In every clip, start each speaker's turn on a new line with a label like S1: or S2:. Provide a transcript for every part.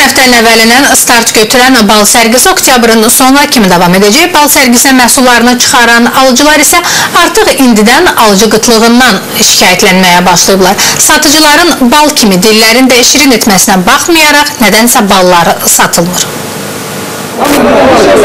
S1: Ötən həftənin əvvəlindən start götürən bal sərgisi oktyabrın sonuna kimi davam edəcək. Bal sərgisinə məhsullarını çıxaran alıcılar isə artıq indidən alıcı qıtlığından şikayətlənməyə başlayıblar. Satıcıların bal kimi dillərində şirin etməsinə baxmayaraq nədənsə balları satılmır.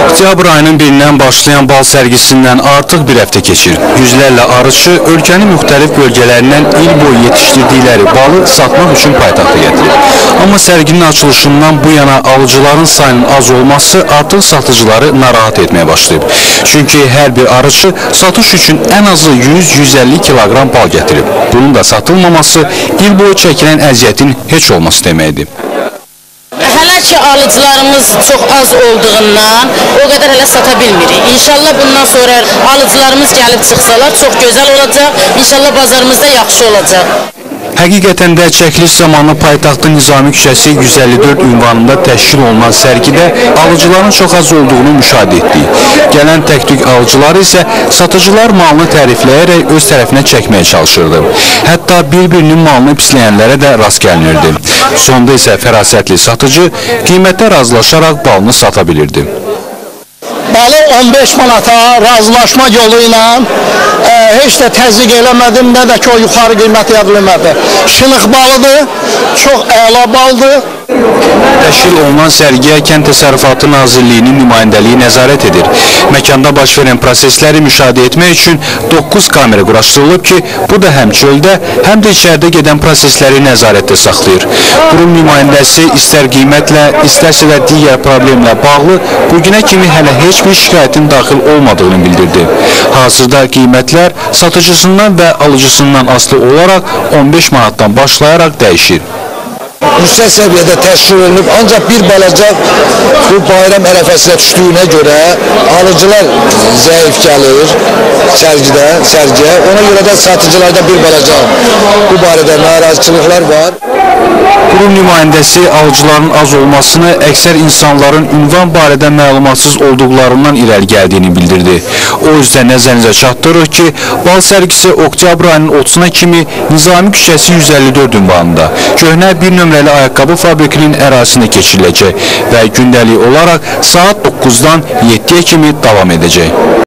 S2: Oktyabr ayının birindən başlayan bal sərgisindən artıq bir həftə keçir. Yüzlərlə arıçı ölkənin müxtəlif bölgələrindən il boyu yetişdirdikləri balı satmaq üçün paytaxta gətirir. Amma sərginin açılışından bu yana alıcıların sayının az olması artıq satıcıları narahat etməyə başlayıb. Çünki hər bir arıçı satış üçün ən azı 100-150 kiloqram bal gətirib. Bunun da satılmaması il boyu çəkilən əziyyətin heç olması deməkdir.
S3: Hələ ki alıcılarımız çox az olduğundan o qədər hələ sata bilmirik. İnşallah bundan sonra alıcılarımız gəlib çıxsalar çox gözəl olacaq. İnşallah bazarımızda yaxşı olacaq.
S2: Həqiqətən də çəkiliş zamanı paytaxtın Nizami küçəsi 154 ünvanında təşkil olunan sərgidə alıcıların çox az olduğunu müşahidə etdik. Gələn tək-tük alıcılar isə satıcılar malını tərifləyərək öz tərəfinə çəkməyə çalışırdı. Hətta bir-birinin malını pisləyənlərə də rast gəlinirdi. Sonda isə fərasətli satıcı qiymətə razılaşaraq balını sata bilirdi.
S4: balı 15 manata razılaşma yolu ilə e, heç də təzyiq eləmədim, nə də ki o yuxarı qiymət yazılmadı. Şınıq balıdır, çox əla baldır.
S2: Təşkil olunan sərgiyə Kənd Təsərrüfatı Nazirliyinin nümayəndəliyi nəzarət edir. Məkanda baş verən prosesləri müşahidə etmək üçün 9 kamera quraşdırılıb ki, bu da həm çöldə, həm də içəridə gedən prosesləri nəzarətdə saxlayır. Qurum nümayəndəsi istər qiymətlə, istərsə də digər problemlə bağlı bu günə kimi hələ heç bir şikayətin daxil olmadığını bildirdi. Hazırda qiymətlər satıcısından və alıcısından asılı olaraq 15 manatdan başlayaraq dəyişir.
S5: yüksək səviyyədə təşkil olunub, ancaq bir balaca bu bayram ərəfəsinə düşdüyünə görə alıcılar zəif gəlir sərgidə, sərgiyə. Ona görə də satıcılarda bir balaca bu barədə narazıçılıqlar var.
S2: Qurum nümayəndəsi alıcıların az olmasını əksər insanların ünvan barədə məlumatsız olduqlarından irəli gəldiyini bildirdi. O üzdən nəzərinizə çatdırır ki, bal sərgisi oktyabr ayının 30-na kimi Nizami küçəsi 154 ünvanında köhnə bir nömrəli ayaqqabı fabrikinin ərazisində keçiriləcək və gündəlik olaraq saat 9-dan 7-yə kimi davam edəcək.